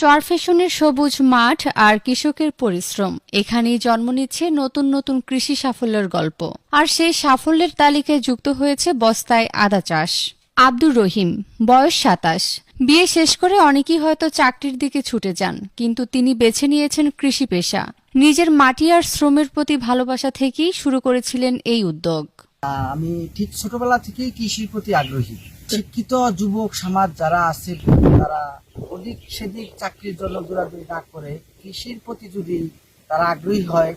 চরফেশনের সবুজ মাঠ আর কৃষকের পরিশ্রম। এখানেই জন্ম নিচ্ছে নতুন নতুন কৃষি সাফল্যের গল্প। আর সেই সাফল্যের তালিকায় যুক্ত হয়েছে বস্তায় আদা চাষ। আব্দুর রহিম, বয়স সাতাশ। বিয়ে শেষ করে অনেকেই হয়তো চাকরির দিকে ছুটে যান, কিন্তু তিনি বেছে নিয়েছেন কৃষি পেশা। নিজের মাটি আর শ্রমের প্রতি ভালোবাসা থেকেই শুরু করেছিলেন এই উদ্যোগ। আমি ঠিক ছোটবেলা থেকেই কৃষির প্রতি আগ্রহী। শিক্ষিত যুবক সমাজ যারা আছে তারা অধিক সেদিক চাকরির জন্য দৌড়াদৌড়ি না করে কৃষির প্রতি যদি তারা আগ্রহী হয়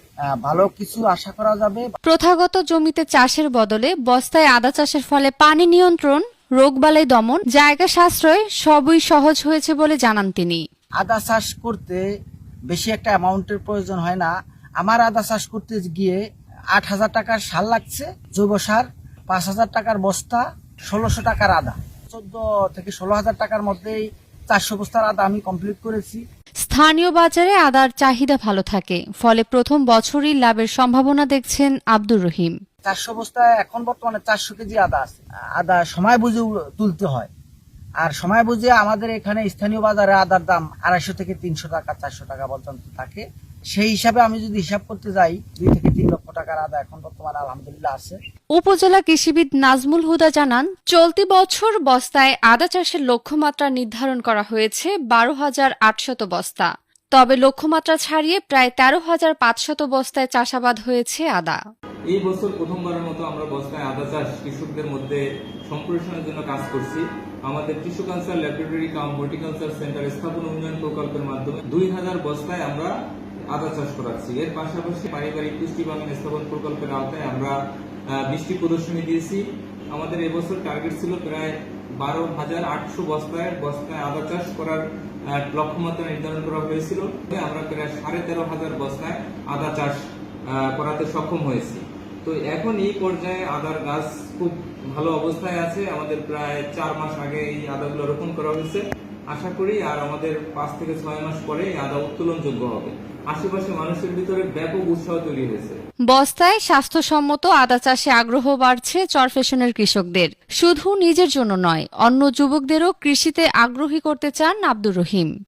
ভালো কিছু আশা করা যাবে। প্রথাগত জমিতে চাষের বদলে বস্তায় আদা চাষের ফলে পানি নিয়ন্ত্রণ রোগবালাই দমন জায়গা সাশ্রয় সবই সহজ হয়েছে বলে জানান তিনি। আদা চাষ করতে বেশি একটা অ্যামাউন্টের প্রয়োজন হয় না। আমার আদা চাষ করতে গিয়ে আট হাজার টাকার সার লাগছে জৈব সার পাঁচ হাজার টাকার বস্তা ষোলোশো টাকার আদা। চোদ্দ থেকে ষোলো হাজার টাকার মধ্যেই চারশো বস্তার আদা আমি কমপ্লিট করেছি। স্থানীয় বাজারে আদার চাহিদা ভালো থাকে ফলে প্রথম বছরই লাভের সম্ভাবনা দেখছেন আব্দুর রহিম। চারশো বস্তায় এখন বর্তমানে চারশো কেজি আদা আছে। আদা সময় বুঝে তুলতে হয়। আর সময় বুঝে আমাদের এখানে স্থানীয় বাজারে আদার দাম আড়াইশো থেকে তিনশো টাকা চারশো টাকা পর্যন্ত থাকে। সেই হিসাবে আমি যদি হিসাব করতে যাই দুই থেকে তিন লক্ষ টাকার আদা এখন বর্তমানে আলহামদুলিল্লাহ আছে। উপজেলা কৃষিবিদ নাজমুল হুদা জানান চলতি বছর বস্তায় আদা চাষের লক্ষ্যমাত্রা নির্ধারণ করা হয়েছে বারো হাজার আটশত বস্তা। তবে লক্ষ্যমাত্রা ছাড়িয়ে প্রায় তেরো হাজার পাঁচশত বস্তায় চাষাবাদ হয়েছে আদা। এই বছর প্রথমবারের মতো আমরা বস্তায় আদা চাষ কৃষকদের মধ্যে সম্প্রসারণের জন্য কাজ করছি। আমাদের tissue culture laboratory cum horticulture centre স্থাপন উন্নয়ন প্রকল্পের মাধ্যমে দুই হাজার বস্তায় আমরা আদা চাষ করাচ্ছি। এর পাশাপাশি পারিবারিক পুষ্টি বাগান স্থাপন প্রকল্পের আওতায় আমরা বৃষ্টি প্রদর্শনী দিয়েছি। আমাদের এবছর টার্গেট ছিল প্রায় বারো হাজার আটশো বস্তায় বস্তায় আদা চাষ করার লক্ষ্যমাত্রা নির্ধারণ করা হয়েছিল। আমরা প্রায় সাড়ে তেরো হাজার বস্তায় আদা চাষ করাতে সক্ষম হয়েছি। তো এখন এই পর্যায়ে আদার গাছ খুব ভালো অবস্থায় আছে। আমাদের প্রায় চার মাস আগে এই আদাগুলো রোপণ করা হয়েছে। আশা করি আর আমাদের পাঁচ থেকে ছয় মাস পরে এই আদা উত্তোলনযোগ্য হবে। বস্তায় স্বাস্থ্যসম্মত আদা চাষে আগ্রহ বাড়ছে চরফেশনের কৃষকদের। শুধু নিজের জন্য নয়, অন্য যুবকদেরও কৃষিতে আগ্রহী করতে চান আব্দুর রহিম।